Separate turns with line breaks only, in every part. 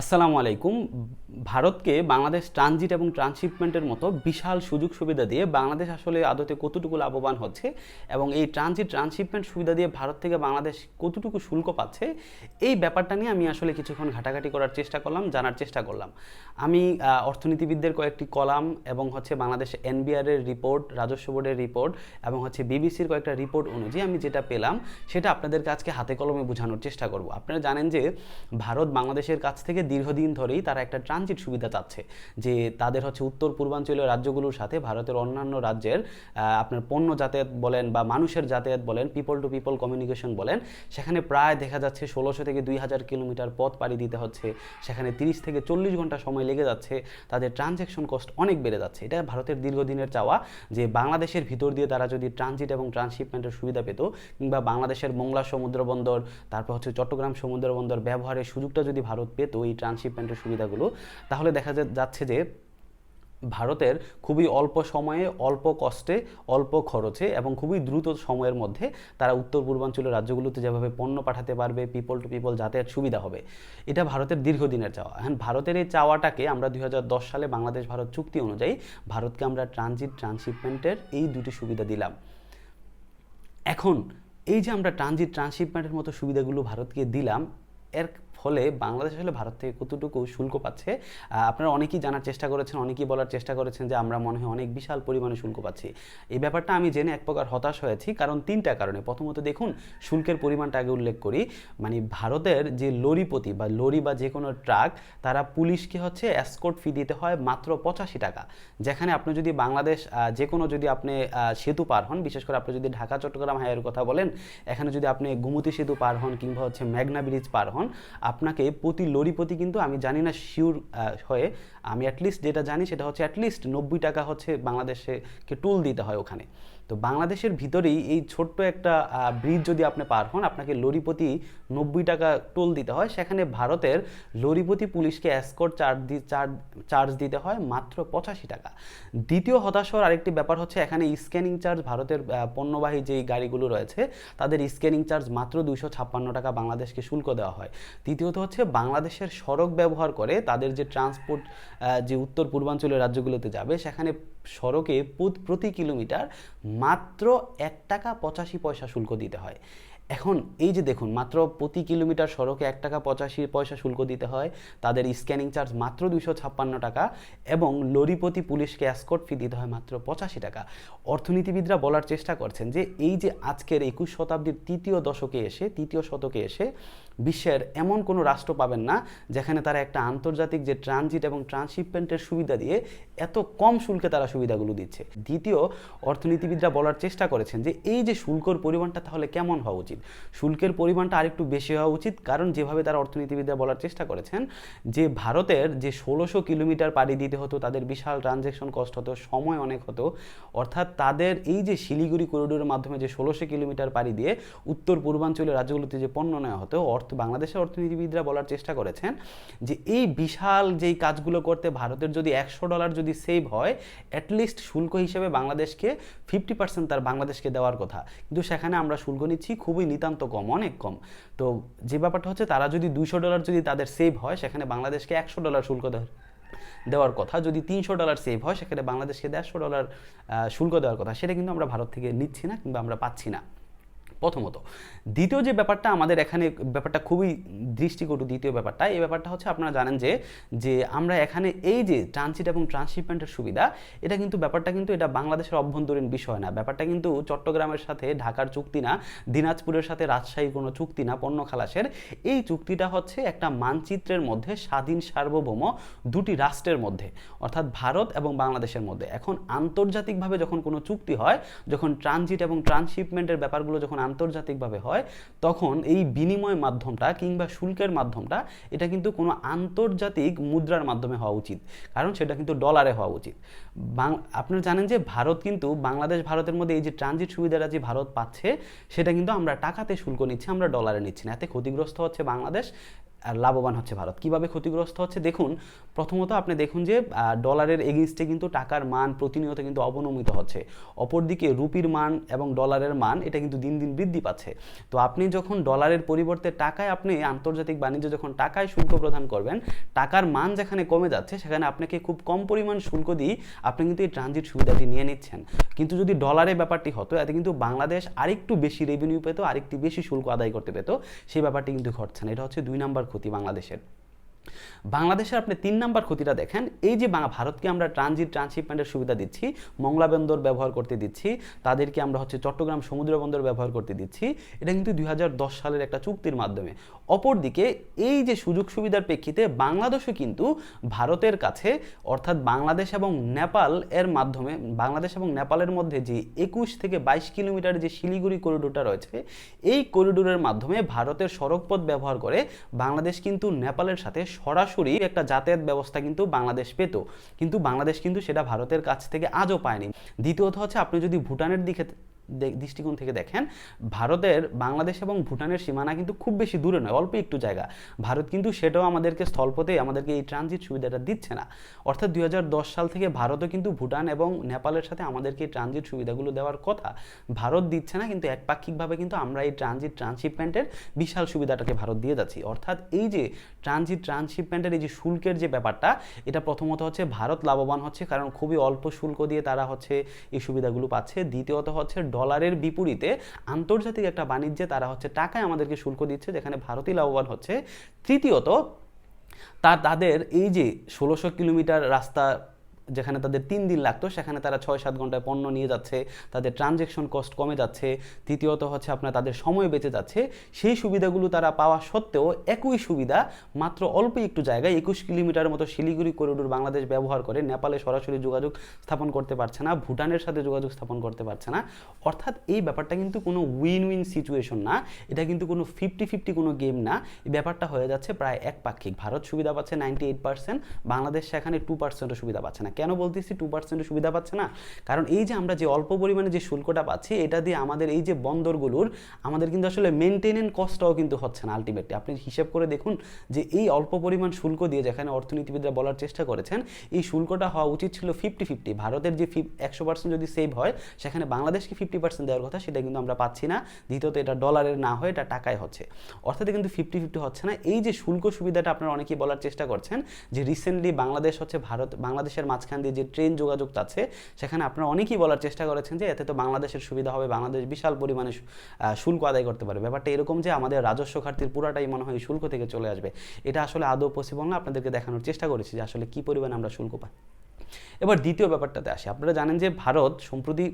আসসালামু আলাইকুম। ভারতকে বাংলাদেশ ট্রানজিট এবং ট্রান্সশিপমেন্টের মতো বিশাল সুযোগ সুবিধা দিয়ে বাংলাদেশ আসলে আদতে কতটুকু লাভবান হচ্ছে এবং এই ট্রানজিট ট্রান্সশিপমেন্ট সুবিধা দিয়ে ভারত থেকে বাংলাদেশ কতটুকু শুল্ক পাচ্ছে, এই ব্যাপারটা নিয়ে আমি আসলে কিছুক্ষণ ঘাটাঘাটি করার চেষ্টা করলাম, জানার চেষ্টা করলাম। আমি অর্থনীতিবিদদের কয়েকটি কলাম এবং হচ্ছে বাংলাদেশ এনবিআর এর রিপোর্ট রাজস্ব বোর্ডের রিপোর্ট এবং হচ্ছে বিবিসির কয়েকটা রিপোর্ট অনুযায়ী আমি যেটা পেলাম, সেটা আপনাদের আজকে হাতে কলমে বোঝানোর চেষ্টা করব। আপনারা জানেন যে ভারত বাংলাদেশের কাছ থেকে দীর্ঘদিন ধরেই তারা একটা ট্রানজিট সুবিধা চাচ্ছে, যে তাদের হচ্ছে উত্তর পূর্বাঞ্চলীয় রাজ্যগুলোর সাথে ভারতের অন্যান্য রাজ্যের আপনার পণ্য যাতায়াত বলেন বা মানুষের যাতায়াত বলেন পিপল টু পিপল কমিউনিকেশন বলেন, সেখানে প্রায় দেখা যাচ্ছে ষোলোশো থেকে দুই হাজার কিলোমিটার পথ পাড়ি দিতে হচ্ছে, সেখানে তিরিশ থেকে চল্লিশ ঘণ্টা সময় লেগে যাচ্ছে, তাদের ট্রানজ্যাকশন কস্ট অনেক বেড়ে যাচ্ছে। এটা ভারতের দীর্ঘদিনের চাওয়া, যে বাংলাদেশের ভিতর দিয়ে তারা যদি ট্রানজিট এবং ট্রান্সশিপমেন্টের সুবিধা পেত, কিংবা বাংলাদেশের মোংলা সমুদ্র বন্দর, তারপর হচ্ছে চট্টগ্রাম সমুদ্র বন্দর ব্যবহারের সুযোগটা যদি ভারত পেত এই ট্রান্সশিপমেন্টের সুবিধাগুলো, তাহলে দেখা যাচ্ছে যে ভারতের খুবই অল্প সময়ে, অল্প কষ্টে, অল্প খরচে এবং খুবই দ্রুত সময়ের মধ্যে তারা উত্তর পূর্বাঞ্চলের রাজ্যগুলোতে যেভাবে পণ্য পাঠাতে পারবে পিপল টু পিপল যাতায়াত সুবিধা হবে, এটা ভারতের দীর্ঘদিনের চাওয়া। এখন ভারতের এই চাওয়াটাকে আমরা দুই হাজার দশ সালে বাংলাদেশ ভারত চুক্তি অনুযায়ী ভারতকে আমরা ট্রানজিট ট্রান্সশিপমেন্টের এই দুটি সুবিধা দিলাম। এখন এই যে আমরা ট্রানজিট ট্রান্সশিপমেন্টের মতো সুবিধাগুলো ভারতকে দিলাম, এর ফলে বাংলাদেশ আসলে ভারত থেকে কতটুকু শুল্ক পাচ্ছে আপনারা অনেকেই জানার চেষ্টা করেছেন, অনেকেই বলার চেষ্টা করেছেন যে আমরা মনে হয় অনেক বিশাল পরিমাণে শুল্ক পাচ্ছি। এই ব্যাপারটা আমি জেনে এক প্রকার হতাশ হয়েছি, কারণ তিনটা কারণে। প্রথমত দেখুন, শুল্কের পরিমাণটা আগে উল্লেখ করি। মানে ভারতের যে লরিপতি বা লরি বা যে কোনো ট্রাক, তারা পুলিশকে হচ্ছে এসকোর্ট ফি দিতে হয় মাত্র পঁচাশি টাকা। যেখানে আপনি যদি বাংলাদেশ যে কোনো যদি আপনি সেতু পার হন, বিশেষ করে আপনি যদি ঢাকা চট্টগ্রাম হাইয়ের কথা বলেন, এখানে যদি আপনি গুমতি সেতু পার হন কিংবা হচ্ছে মেঘনা ব্রিজ পার হন আপনাকে প্রতি লরিপতি কিন্তু আমি জানি না শিওর হয়ে আমি অ্যাটলিস্ট যেটা জানি সেটা হচ্ছে অ্যাটলিস্ট নব্বই টাকা হচ্ছে বাংলাদেশকে টুল দিতে হয় ওখানে। তো বাংলাদেশের ভিতরেই এই ছোট্ট একটা ব্রিজ যদি আপনি পার হন, আপনাকে লরিপতি নব্বই টাকা টোল দিতে হয়। সেখানে ভারতের লরিপতি পুলিশকে অ্যাসকোর্ট চার্জ দি চার্জ দিতে হয় মাত্র পঁচাশি টাকা। দ্বিতীয় হতাশার আরেকটি ব্যাপার হচ্ছে, এখানে স্ক্যানিং চার্জ ভারতের পণ্যবাহী যেই গাড়িগুলো রয়েছে, তাদের স্ক্যানিং চার্জ মাত্র দুইশো ছাপ্পান্ন টাকা বাংলাদেশকে শুল্ক দেওয়া হয়। তৃতীয়ত হচ্ছে, বাংলাদেশের সড়ক ব্যবহার করে তাদের যে ট্রান্সপোর্ট যে উত্তর পূর্বাঞ্চলের রাজ্যগুলোতে যাবে, সেখানে সড়কে প্রত- কিলোমিটার মাত্র এক টাকা পঁচাশি পয়সা শুল্ক দিতে হয়। এখন এই যে দেখুন, মাত্র প্রতি কিলোমিটার সড়কে এক টাকা পঁচাশি পয়সা শুল্ক দিতে হয়, তাদের স্ক্যানিং চার্জ মাত্র দুইশো ছাপ্পান্ন টাকা এবং লরিপতি পুলিশকে অ্যাসকোর্ট ফি দিতে হয় মাত্র পঁচাশি টাকা। অর্থনীতিবিদরা বলার চেষ্টা করছেন যে, এই যে আজকের একুশ শতাব্দীর তৃতীয় দশকে এসে, তৃতীয় শতকে এসে বিশ্বের এমন কোনো রাষ্ট্র পাবেন না, যেখানে তারা একটা আন্তর্জাতিক যে ট্রানজিট এবং ট্রান্সশিপমেন্টের সুবিধা দিয়ে এত কম শুল্কে তারা সুবিধাগুলো দিচ্ছে। দ্বিতীয়, অর্থনীতিবিদরা বলার চেষ্টা করেছেন যে, এই যে শুল্কর পরিমাণটা তাহলে কেমন হওয়া উচিত? শুল্কের পরিমাণটা আরেকটু বেশি হওয়া উচিত, কারণ যেভাবে তারা অর্থনীতিবিদরা বলার চেষ্টা করেছেন, যে ভারতের যে ষোলোশো কিলোমিটার পাড়ি দিতে হতো, তাদের বিশাল ট্রানজ্যাকশন কষ্ট হতো, সময় অনেক হতো, অর্থাৎ তাদের এই যে শিলিগুড়ি করিডোরের মাধ্যমে যে ষোলোশো কিলোমিটার পাড়ি দিয়ে উত্তর পূর্বাঞ্চলের রাজ্যগুলোতে যে পণ্য নেওয়া হতো, অর্থ, বাংলাদেশের অর্থনীতিবিদরা বলার চেষ্টা করেছেন যে এই বিশাল যেই কাজগুলো করতে ভারতের যদি একশো ডলার যদি সেভ হয় অ্যাটলিস্ট শুল্ক হিসেবে বাংলাদেশকে ফিফটি পার্সেন্ট তার বাংলাদেশকে দেওয়ার কথা। কিন্তু সেখানে আমরা শুল্ক নিচ্ছি, খুবই নিতান্ত কম, অনেক কম। তো যে ব্যাপারটা হচ্ছে তারা যদি দুইশো ডলার যদি তাদের সেভ হয়, সেখানে বাংলাদেশকে একশো ডলার শুল্ক দেওয়ার দেওয়ার কথা। যদি তিনশো ডলার সেভ হয়, সেখানে বাংলাদেশকে দেড়শো ডলার শুল্ক দেওয়ার কথা। সেটা কিন্তু আমরা ভারত থেকে নিচ্ছি না কিংবা আমরা পাচ্ছি না। প্রথমত। দ্বিতীয় যে ব্যাপারটা আমাদের এখানে, ব্যাপারটা খুবই দৃষ্টিকটু দ্বিতীয় ব্যাপারটা, এই ব্যাপারটা হচ্ছে আপনারা জানেন যে যে আমরা এখানে এই যে ট্রানজিট এবং ট্রান্সশিপমেন্টের সুবিধা, এটা কিন্তু ব্যাপারটা কিন্তু এটা বাংলাদেশের অভ্যন্তরীণ বিষয় না। ব্যাপারটা কিন্তু চট্টগ্রামের সাথে ঢাকার চুক্তি না, দিনাজপুরের সাথে রাজশাহীর কোনো চুক্তি না, পণ্য খালাসের। এই চুক্তিটা হচ্ছে একটা মানচিত্রের মধ্যে স্বাধীন সার্বভৌম দুটি রাষ্ট্রের মধ্যে, অর্থাৎ ভারত এবং বাংলাদেশের মধ্যে। এখন আন্তর্জাতিকভাবে যখন কোনো চুক্তি হয়, যখন ট্রানজিট এবং ট্রান্সশিপমেন্টের ব্যাপারগুলো যখন আন্তর্জাতিকভাবে হয়, তখন এই বিনিময় মাধ্যমটা কিংবা শুল্কের মাধ্যমটা, এটা কিন্তু কোনো আন্তর্জাতিক মুদ্রার মাধ্যমে হওয়া উচিত। কারণ সেটা কিন্তু ডলারে হওয়া উচিত। আপনারা জানেন যে ভারত কিন্তু, বাংলাদেশ ভারতের মধ্যে এই যে ট্রানজিট সুবিধাটা যে ভারত পাচ্ছে, সেটা কিন্তু আমরা টাকাতে শুল্ক নিচ্ছি, আমরা ডলারে নিচ্ছি না। এতে ক্ষতিগ্রস্ত হচ্ছে বাংলাদেশ লাভবান হচ্ছে ভারত। কীভাবে ক্ষতিগ্রস্ত হচ্ছে? দেখুন, প্রথমত আপনি দেখুন যে ডলারের এগেনস্টে কিন্তু টাকার মান প্রতিনিয়ত কিন্তু অবনমিত হচ্ছে। অপরদিকে রুপির মান এবং ডলারের মান এটা কিন্তু দিন দিন বৃদ্ধি পাচ্ছে। তো আপনি যখন ডলারের পরিবর্তে টাকায় আপনি আন্তর্জাতিক বাণিজ্য যখন টাকায় শুল্ক প্রদান করবেন, টাকার মান যেখানে কমে যাচ্ছে, সেখানে আপনাকে খুব কম পরিমাণ শুল্ক দিয়ে আপনি কিন্তু এই ট্রানজিট সুবিধাটি নিয়ে নিচ্ছেন। কিন্তু যদি ডলারের ব্যাপারটি হতো, এতে কিন্তু বাংলাদেশ আরেকটু বেশি রেভিনিউ পেতো, আরেকটু বেশি শুল্ক আদায় করতে পেত, সেই ব্যাপারটি কিন্তু ঘটছে না। এটা হচ্ছে দুই নাম্বার ক্ষতি বাংলাদেশের। বাংলাদেশের আপনি তিন নাম্বার ক্ষতিটা দেখেন, এই যে ভারতকে আমরা ট্রানজিট ট্রান্সশিপমেন্টের সুবিধা দিচ্ছি মংলা বন্দর ব্যবহার করতে দিচ্ছি, তাদেরকে আমরা হচ্ছে চট্টগ্রাম সমুদ্র বন্দর ব্যবহার করতে দিচ্ছি, এটা কিন্তু দুই হাজার দশ সালের একটা চুক্তির মাধ্যমে। অপরদিকে, এই যে সুযোগ সুবিধার প্রেক্ষিতে বাংলাদেশও কিন্তু ভারতের কাছে, অর্থাৎ বাংলাদেশ এবং নেপাল এর মাধ্যমে, বাংলাদেশ এবং নেপালের মধ্যে যে একুশ থেকে বাইশ কিলোমিটার যে শিলিগুড়ি করিডোরটা রয়েছে, এই করিডোরের মাধ্যমে ভারতের সড়কপথ ব্যবহার করে বাংলাদেশ কিন্তু নেপালের সাথে সরাসরি একটা যাতায়াত ব্যবস্থা কিন্তু বাংলাদেশ পেত। কিন্তু বাংলাদেশ কিন্তু সেটা ভারতের কাছ থেকে আজও পায়নি। দ্বিতীয়ত হচ্ছে আপনি যদি ভুটানের দিকে দৃষ্টিকোণ থেকে দেখেন, ভারতের বাংলাদেশ এবং ভুটানের সীমানা কিন্তু খুব বেশি দূরে নয়, অল্প একটু জায়গা। ভারত কিন্তু সেটাও আমাদেরকে স্থলপথে, আমাদেরকে এই ট্রানজিট সুবিধাটা দিচ্ছে না। অর্থাৎ দুই হাজার দশ সাল থেকে ভারতও কিন্তু ভুটান এবং নেপালের সাথে আমাদেরকে এই ট্রানজিট সুবিধাগুলো দেওয়ার কথা ভারত দিচ্ছে না, কিন্তু একপাক্ষিকভাবে কিন্তু আমরা এই ট্রানজিট ট্রান্সশিপমেন্টের বিশাল সুবিধাটাকে ভারত দিয়ে যাচ্ছি। অর্থাৎ এই যে ট্রানজিট ট্রান্সশিপমেন্টের এই যে শুল্কের যে ব্যাপারটা, এটা প্রথমত হচ্ছে ভারত লাভবান হচ্ছে, কারণ খুবই অল্প শুল্ক দিয়ে তারা হচ্ছে এই সুবিধাগুলো পাচ্ছে। দ্বিতীয়ত হচ্ছে ডলারের বিপরীতে আন্তর্জাতিক একটা বাণিজ্যে তারা হচ্ছে টাকায় আমাদেরকে শুল্ক দিচ্ছে, যেখানে ভারতই লাভবান হচ্ছে। তৃতীয়ত, তা, তাদের এই যে ষোলোশো কিলোমিটার রাস্তা যেখানে তাদের তিন দিন লাগতো, সেখানে তারা ছয় সাত ঘন্টায় পণ্য নিয়ে যাচ্ছে, তাদের ট্রানজ্যাকশন কস্ট কমে যাচ্ছে তৃতীয়ত হচ্ছে আপনার তাদের সময় বেঁচে যাচ্ছে, সেই সুবিধাগুলো তারা পাওয়া সত্ত্বেও একই সুবিধা মাত্র অল্প একটু জায়গায়, একুশ কিলোমিটার মতো শিলিগুড়ি করিডোর বাংলাদেশ ব্যবহার করে নেপালে সরাসরি যোগাযোগ স্থাপন করতে পারছে না, ভুটানের সাথে যোগাযোগ স্থাপন করতে পারছে না। অর্থাৎ এই ব্যাপারটা কিন্তু কোনো উইন উইন সিচুয়েশন না, এটা কিন্তু কোনো ফিফটি ফিফটি কোনো গেম না। এই ব্যাপারটা হয়ে যাচ্ছে প্রায় একপাক্ষিক। ভারত সুবিধা পাচ্ছে নাইনটি এইট পার্সেন্ট বাংলাদেশ সেখানে টু পার্সেন্টও সুবিধা পাচ্ছে না। কেন বলতেছি টু পার্সেন্টের সুবিধা পাচ্ছে না? কারণ এই যে আমরা যে অল্প পরিমাণে যে শুল্কটা পাচ্ছি, এটা দিয়ে আমাদের এই যে বন্দরগুলোর, আমাদের কিন্তু আসলে মেনটেনেন্স কস্টটাও কিন্তু হচ্ছে না আলটিমেটলি আপনি হিসেব করে দেখুন যে এই অল্প পরিমাণ শুল্ক দিয়ে যেখানে অর্থনীতিবিদরা বলার চেষ্টা করেছেন, এই শুল্কটা হওয়া উচিত ছিল ফিফটি ফিফটি ভারতের যে একশো পার্সেন্ট যদি সেভ হয়, সেখানে বাংলাদেশকে ফিফটি পার্সেন্ট দেওয়ার কথা সেটা কিন্তু আমরা পাচ্ছি না। দ্বিতীয়ত এটা ডলারের না হয় এটা টাকায় হচ্ছে। অর্থাৎ কিন্তু ফিফটি ফিফটি হচ্ছে না। এই যে শুল্ক সুবিধাটা আপনারা অনেকেই বলার চেষ্টা করছেন যে রিসেন্টলি বাংলাদেশ হচ্ছে ভারত বাংলাদেশের মাঝখান দিয়ে যে ট্রেন যোগাযোগ আছে, সেখানে আপনারা অনেকেই বলার চেষ্টা করেছেন যে এতে তো বাংলাদেশের সুবিধা হবে, বাংলাদেশ বিশাল পরিমাণে শুল্ক আদায় করতে পারে ব্যাপারটা এরকম যে আমাদের রাজস্ব ঘাটতির পুরাটাই মনে হয় শুল্ক থেকে চলে আসবে। এটা আসলে আদৌ না? আপনাদেরকে দেখানোর চেষ্টা করেছি যে আসলে কী পরিমাণে আমরা শুল্ক পাই। এবার দ্বিতীয় ব্যাপারটাতে আসি। আপনারা জানেন যে ভারত সম্প্রতি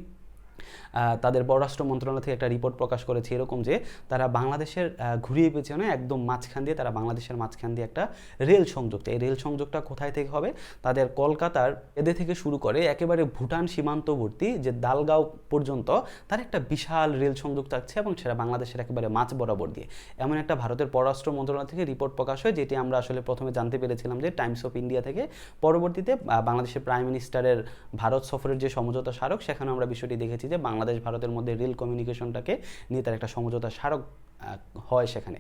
তাদের পররাষ্ট্র মন্ত্রণালয় থেকে একটা রিপোর্ট প্রকাশ করেছে এরকম যে তারা বাংলাদেশের ঘুরিয়ে পেছনে একদম মাঝখান দিয়ে তারা বাংলাদেশের মাঝখান দিয়ে একটা রেল সংযোগ এই রেল সংযোগটা কোথায় থেকে হবে? তাদের কলকাতার এদের থেকে শুরু করে একেবারে ভুটান সীমান্তবর্তী যে দালগাঁও পর্যন্ত তার একটা বিশাল রেল সংযোগ থাকছে এবং সেটা বাংলাদেশের একেবারে মাছ বরাবর দিয়ে। এমন একটা ভারতের পররাষ্ট্র মন্ত্রণালয় থেকে রিপোর্ট প্রকাশ হয় যেটি আমরা আসলে প্রথমে জানতে পেরেছিলাম যে টাইমস অফ ইন্ডিয়া থেকে পরবর্তীতে বাংলাদেশের প্রাইম মিনিস্টারের ভারত সফরের যে সমঝোতা স্মারক সেখানে আমরা বিষয়টি দেখেছি যে বাংলাদেশ ভারতের মধ্যে রেল কমিউনিকেশনটাকে নিয়ে তার একটা সমঝোতা স্মারক হয় সেখানে।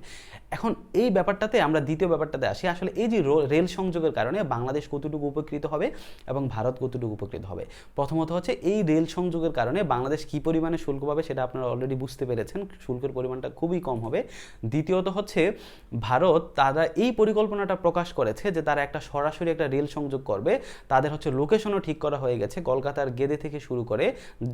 এখন এই ব্যাপারটাতে আমরা দ্বিতীয় ব্যাপারটাতে আসি। আসলে এই যে রেল সংযোগের কারণে বাংলাদেশ কতটুকু উপকৃত হবে এবং ভারত কতটুকু উপকৃত হবে? প্রথমত হচ্ছে এই রেল সংযোগের কারণে বাংলাদেশ কী পরিমাণে শুল্ক পাবে সেটা আপনারা অলরেডি বুঝতে পেরেছেন। শুল্কের পরিমাণটা খুবই কম হবে। দ্বিতীয়ত হচ্ছে ভারত তারা এই পরিকল্পনাটা প্রকাশ করেছে যে তারা একটা সরাসরি একটা রেল সংযোগ করবে। তাদের হচ্ছে লোকেশনও ঠিক করা হয়ে গেছে কলকাতার গেদে থেকে শুরু করে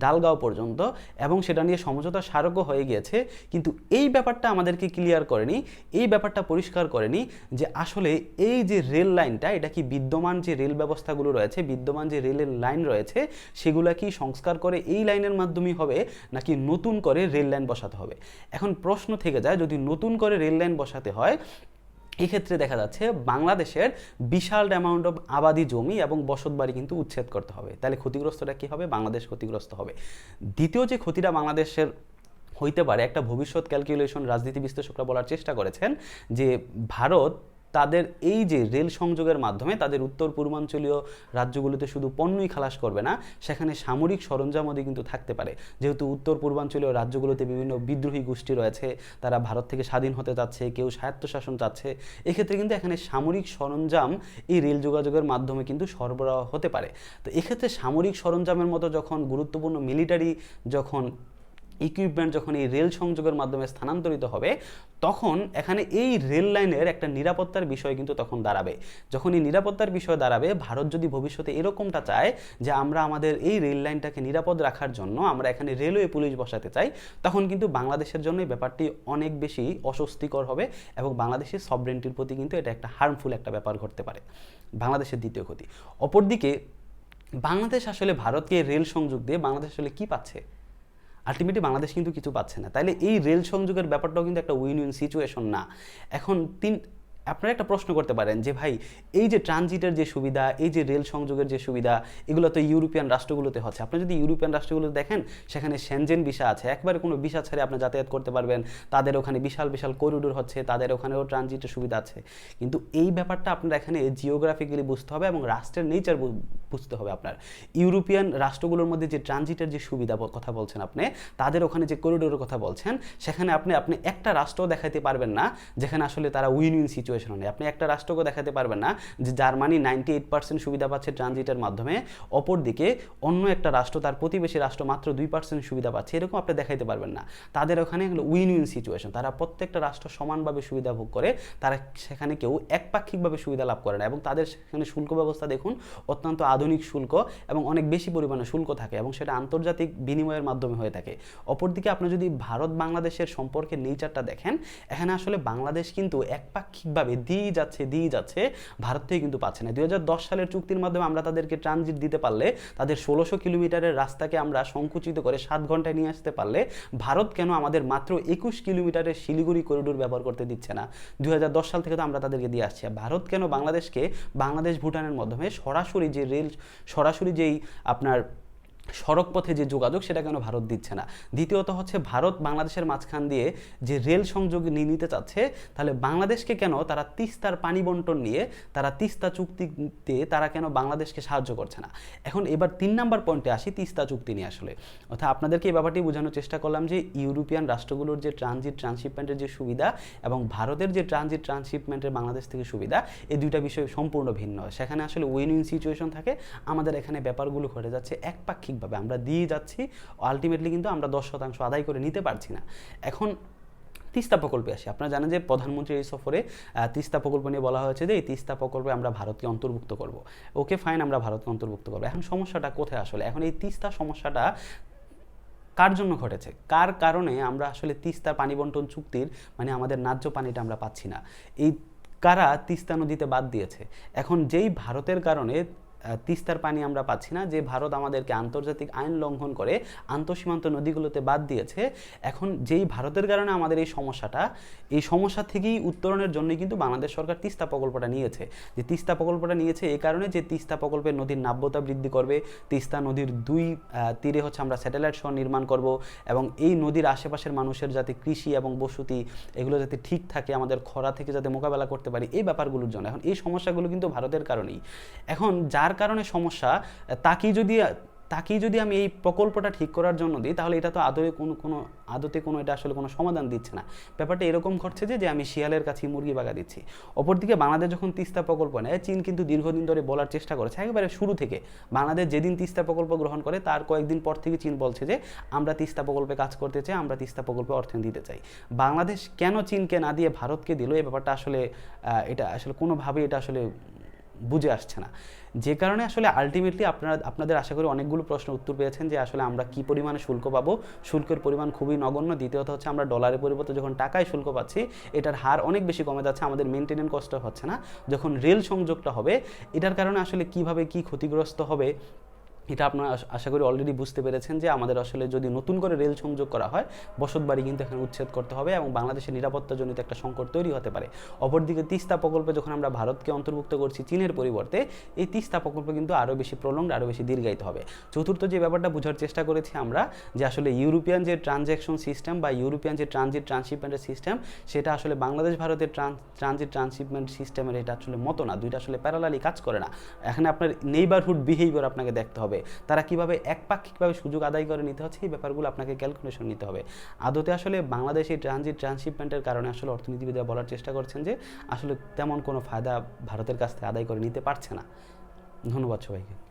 ডালগাঁও পর্যন্ত এবং সেটা নিয়ে সমঝোতা স্মারকও হয়ে গিয়েছে। কিন্তু এই ব্যাপার ব্যাপারটা আমাদেরকে ক্লিয়ার করেনি, এই ব্যাপারটা পরিষ্কার করেনি যে আসলে এই যে রেল লাইনটা এটা কি বিদ্যমান যে রেল ব্যবস্থাগুলো রয়েছে, বিদ্যমান যে রেলের লাইন রয়েছে, সেগুলা কি সংস্কার করে এই লাইনের মাধ্যমেই হবে, নাকি নতুন করে রেল লাইন বসাতে হবে? এখন প্রশ্ন থেকে যায়, যদি নতুন করে রেল লাইন বসাতে হয়, এক্ষেত্রে দেখা যাচ্ছে বাংলাদেশের বিশাল অ্যামাউন্ট অফ আবাদি জমি এবং বসত বাড়ি কিন্তু উচ্ছেদ করতে হবে। তাহলে ক্ষতিগ্রস্তটা কী হবে? বাংলাদেশ ক্ষতিগ্রস্ত হবে। দ্বিতীয় যে ক্ষতিটা বাংলাদেশের হইতে পারে, একটা ভবিষ্যৎ ক্যালকুলেশন রাজনীতি বিশ্লেষকরা বলার চেষ্টা করেছেন যে ভারত তাদের এই যে রেল সংযোগের মাধ্যমে তাদের উত্তর পূর্বাঞ্চলীয় রাজ্যগুলোতে শুধু পণ্যই খালাস করবে না, সেখানে সামরিক সরঞ্জামাদি কিন্তু থাকতে পারে। যেহেতু উত্তর পূর্বাঞ্চলীয় রাজ্যগুলোতে বিভিন্ন বিদ্রোহী গোষ্ঠী রয়েছে, তারা ভারত থেকে স্বাধীন হতে চাচ্ছে, কেউ স্বায়ত্তশাসন চাচ্ছে, এক্ষেত্রে কিন্তু এখানে সামরিক সরঞ্জাম এই রেল যোগাযোগের মাধ্যমে কিন্তু সরবরাহ হতে পারে। তো এক্ষেত্রে সামরিক সরঞ্জামের মতো যখন গুরুত্বপূর্ণ মিলিটারি যখন ইকুইপমেন্ট যখন এই রেল সংযোগের মাধ্যমে স্থানান্তরিত হবে, তখন এখানে এই রেল লাইনের একটা নিরাপত্তার বিষয় কিন্তু তখন দাঁড়াবে। যখন এই নিরাপত্তার বিষয় দাঁড়াবে, ভারত যদি ভবিষ্যতে এরকমটা চায় যে আমরা আমাদের এই রেল লাইনটাকে নিরাপদ রাখার জন্য আমরা এখানে রেলওয়ে পুলিশ বসাতে চাই, তখন কিন্তু বাংলাদেশের জন্য এই ব্যাপারটি অনেক বেশি অস্বস্তিকর হবে এবং বাংলাদেশের সবরেন্টির প্রতি কিন্তু এটা একটা হার্মফুল একটা ব্যাপার ঘটতে পারে। বাংলাদেশের দ্বিতীয় ক্ষতি। অপরদিকে, বাংলাদেশ আসলে ভারতকে রেল সংযোগ দিয়ে বাংলাদেশ আসলে কী পাচ্ছে? আলটিমেটলি বাংলাদেশ কিন্তু কিছু পাচ্ছে না। তাইলে এই রেল সংযোগের ব্যাপারটাও কিন্তু একটা উইন উইন সিচুয়েশন না। এখন তিন আপনারা একটা প্রশ্ন করতে পারেন যে, ভাই, এই যে ট্রানজিটের যে সুবিধা, এই যে রেল সংযোগের যে সুবিধা, এগুলো তো ইউরোপিয়ান রাষ্ট্রগুলোতে হচ্ছে। আপনি যদি ইউরোপিয়ান রাষ্ট্রগুলোতে দেখেন, সেখানে সেনজেন ভিসা আছে। একবারে কোনো ভিসা ছাড়ে আপনি যাতায়াত করতে পারবেন। তাদের ওখানে বিশাল বিশাল করিডোর হচ্ছে, তাদের ওখানেও ট্রানজিটের সুবিধা আছে। কিন্তু এই ব্যাপারটা আপনার এখানে জিওগ্রাফিক্যালি বুঝতে হবে এবং রাষ্ট্রের নেচার বুঝতে হবে আপনার। ইউরোপিয়ান রাষ্ট্রগুলোর মধ্যে যে ট্রানজিটের যে সুবিধা কথা বলছেন আপনি, তাদের ওখানে যে করিডোরের কথা বলছেন, সেখানে আপনি আপনি একটা রাষ্ট্র দেখাতে পারবেন না, যেখানে আসলে তারা উইন উইন সিচুয়েশন সিচুয়েশন নেই আপনি একটা রাষ্ট্রকে দেখাতে পারবেন না যে জার্মানি নাইনটি এইট পার্সেন্ট সুবিধা পাচ্ছে ট্রানজিটের মাধ্যমে, অপরদিকে অন্য একটা রাষ্ট্র, তার প্রতিবেশী রাষ্ট্র মাত্র দুই পার্সেন্ট সুবিধা পাচ্ছে, এরকম আপনি দেখাইতে পারবেন না। তাদের ওখানে উইন উইন সিচুয়েশন তারা প্রত্যেকটা রাষ্ট্র সমানভাবে সুবিধা ভোগ করে, তারা সেখানে কেউ একপাক্ষিকভাবে সুবিধা লাভ করে না এবং তাদের সেখানে শুল্ক ব্যবস্থা দেখুন, অত্যন্ত আধুনিক শুল্ক এবং অনেক বেশি পরিমাণে শুল্ক থাকে এবং সেটা আন্তর্জাতিক বিনিময়ের মাধ্যমে হয়ে থাকে। অপরদিকে আপনি যদি ভারত বাংলাদেশের সম্পর্কে নেচারটা দেখেন, এখানে আসলে বাংলাদেশ কিন্তু একপাক্ষিকভাবে ভাবে দিয়ে যাচ্ছে দিয়ে যাচ্ছে, ভারত থেকে কিন্তু পাচ্ছে না। দু হাজার দশ সালের চুক্তির মাধ্যমে আমরা তাদেরকে ট্রানজিট দিতে পারলে, তাদের ষোলোশো কিলোমিটারের রাস্তাকে আমরা সংকুচিত করে সাত ঘন্টায় নিয়ে আসতে পারলে, ভারত কেন আমাদের মাত্র একুশ কিলোমিটারের শিলিগুড়ি করিডোর ব্যবহার করতে দিচ্ছে না? দুই হাজার দশ সাল থেকে তো আমরা তাদেরকে দিয়ে আসছি। ভারত কেন বাংলাদেশকে বাংলাদেশ ভুটানের মাধ্যমে সরাসরি যে রেল, সরাসরি যেই আপনার সড়ক পথে যে যোগাযোগ সেটা কেন ভারত দিচ্ছে না। দ্বিতীয়ত হচ্ছে, ভারত বাংলাদেশের মাঝখান দিয়ে যে রেল সংযোগ নিয়ে নিতে চাচ্ছে, তাহলে বাংলাদেশকে কেন তারা তিস্তার পানি বন্টন নিয়ে, তারা তিস্তা চুক্তিতে তারা কেন বাংলাদেশকে সাহায্য করছে না? এখন এবার তিন নাম্বার পয়েন্টে আসি, তিস্তা চুক্তি নিয়ে আসলে। অর্থাৎ আপনাদেরকে এই ব্যাপারটি বোঝানোর চেষ্টা করলাম যে, ইউরোপিয়ান রাষ্ট্রগুলোর যে ট্রানজিট ট্রান্সশিপমেন্টের যে সুবিধা এবং ভারতের যে ট্রানজিট ট্রান্সশিপমেন্টের বাংলাদেশ থেকে সুবিধা এই দুইটা বিষয় সম্পূর্ণ ভিন্ন। সেখানে আসলে উইন উইন সিচুয়েশন থাকে। আমাদের এখানে ব্যাপারগুলো ঘটে যাচ্ছে একপাক্ষিক সঠিকভাবে আমরা দিয়ে যাচ্ছি আলটিমেটলি কিন্তু আমরা দশ শতাংশ আদায় করে নিতে পারছি না। এখন তিস্তা প্রকল্পে আসি। আপনারা জানেন যে প্রধানমন্ত্রীর এই সফরে তিস্তা প্রকল্প নিয়ে বলা হয়েছে যে এই তিস্তা প্রকল্পে আমরা ভারতকে অন্তর্ভুক্ত করব। ওকে ফাইন আমরা ভারতকে অন্তর্ভুক্ত করব। এখন সমস্যাটা কোথায় আসলে? এখন এই তিস্তা সমস্যাটা কার জন্য ঘটেছে? কার কারণে আমরা আসলে তিস্তার পানি বন্টন চুক্তির মানে আমাদের ন্যায্য পানিটা আমরা পাচ্ছি না? এই কারা তিস্তা নদীতে বাদ দিয়েছে? এখন যেই ভারতের কারণে তিস্তার পানি আমরা পাচ্ছি না, যে ভারত আমাদেরকে আন্তর্জাতিক আইন লঙ্ঘন করে আন্তঃসীমান্ত নদীগুলোতে বাদ দিয়েছে। এখন যেই ভারতের কারণে আমাদের এই সমস্যাটা, এই সমস্যা থেকেই উত্তরণের জন্যই কিন্তু বাংলাদেশ সরকার তিস্তা প্রকল্পটা নিয়েছে। যে তিস্তা প্রকল্পটা নিয়েছে এই কারণে যে তিস্তা প্রকল্পের নদীর নাব্যতা বৃদ্ধি করবে, তিস্তা নদীর দুই তীরে হচ্ছে আমরা স্যাটেলাইট শহর নির্মাণ করব এবং এই নদীর আশেপাশের মানুষের যাতে কৃষি এবং বসতি, এগুলো যাতে ঠিক থাকে, আমাদের খরা থেকে যাতে মোকাবেলা করতে পারি, এই ব্যাপারগুলোর জন্য। এখন এই সমস্যাগুলো কিন্তু ভারতের কারণেই। এখন যার কারণে সমস্যা, তাকেই যদি তাকেই যদি আমি এই প্রকল্পটা ঠিক করার জন্য দিই, তাহলে এটা তো আদরে কোনো কোনো আদতে কোনো, এটা আসলে কোনো সমাধান দিচ্ছে না। ব্যাপারটা এরকম ঘটছে যে আমি শিয়ালের কাছে মুরগি বাগা দিচ্ছি। অপরদিকে বাংলাদেশ যখন তিস্তা প্রকল্প নেয়, চীন কিন্তু দীর্ঘদিন ধরে বলার চেষ্টা করেছে, একেবারে শুরু থেকে। বাংলাদেশ যেদিন তিস্তা প্রকল্প গ্রহণ করে, তার কয়েকদিন পর থেকে চীন বলছে যে, আমরা তিস্তা প্রকল্পে কাজ করতে চাই, আমরা তিস্তা প্রকল্পে অর্থায়ন দিতে চাই। বাংলাদেশ কেন চীনকে না দিয়ে ভারতকে দিল? এই ব্যাপারটা আসলে এটা আসলে কোনোভাবেই এটা আসলে বুঝে আসছে না। যে কারণে আসলে আলটিমেটলি আপনারা, আপনাদের আশা করি অনেকগুলো প্রশ্ন উত্তর পেয়েছেন যে আসলে আমরা কি পরিমাণে শুল্ক পাবো। শুল্কের পরিমাণ খুবই নগণ্য। দ্বিতীয়ত হচ্ছে আমরা ডলারের পরিবর্তে যখন টাকায় শুল্ক পাচ্ছি, এটার হার অনেক বেশি কমে যাচ্ছে, আমাদের মেনটেনেন্স কষ্ট হচ্ছে না। যখন রেল সংযোগটা হবে, এটার কারণে আসলে কীভাবে কি ক্ষতিগ্রস্ত হবে এটা আপনারা আশ- করি অলরেডি বুঝতে পেরেছেন যে আমাদের আসলে যদি নতুন করে রেল সংযোগ করা হয় বসতবাড়ি কিন্তু এখানে উচ্ছেদ করতে হবে এবং বাংলাদেশের নিরাপত্তাজনিত একটা সংকট তৈরি হতে পারে। অপরদিকে তিস্তা প্রকল্পে যখন আমরা ভারতকে অন্তর্ভুক্ত করছি চীনের পরিবর্তে, এই তিস্তা প্রকল্প কিন্তু আরও বেশি প্রলংড আরও বেশি দীর্ঘায়িত হবে। চতুর্থ যে ব্যাপারটা বোঝার চেষ্টা করেছি আমরা, যে আসলে ইউরোপিয়ান যে ট্রানজ্যাকশন সিস্টেম বা ইউরোপিয়ান যে ট্রানজিট ট্রান্সশিপমেন্টের সিস্টেম সেটা আসলে বাংলাদেশ ভারতের ট্রানজিট ট্রান্সশিপমেন্ট সিস্টেমের এটা আসলে মতো না। দুইটা আসলে প্যারালালি কাজ করে না। এখানে আপনার নেইবারহুড বিহেভিয়ার আপনাকে দেখতে হবে। তারা কীভাবে একপাক্ষিকভাবে সুযোগ আদায় করে নিতে হচ্ছে, এই ব্যাপারগুলো আপনাকে ক্যালকুলেশন নিতে হবে। আদতে আসলে বাংলাদেশে ট্রানজিট ট্রান্সশিপমেন্টের কারণে আসলে অর্থনীতিবিদরা বলার চেষ্টা করছেন যে, আসলে তেমন কোনো ফায়দা ভারতের কাছ থেকে আদায় করে নিতে পারছে না। ধন্যবাদ সবাইকে।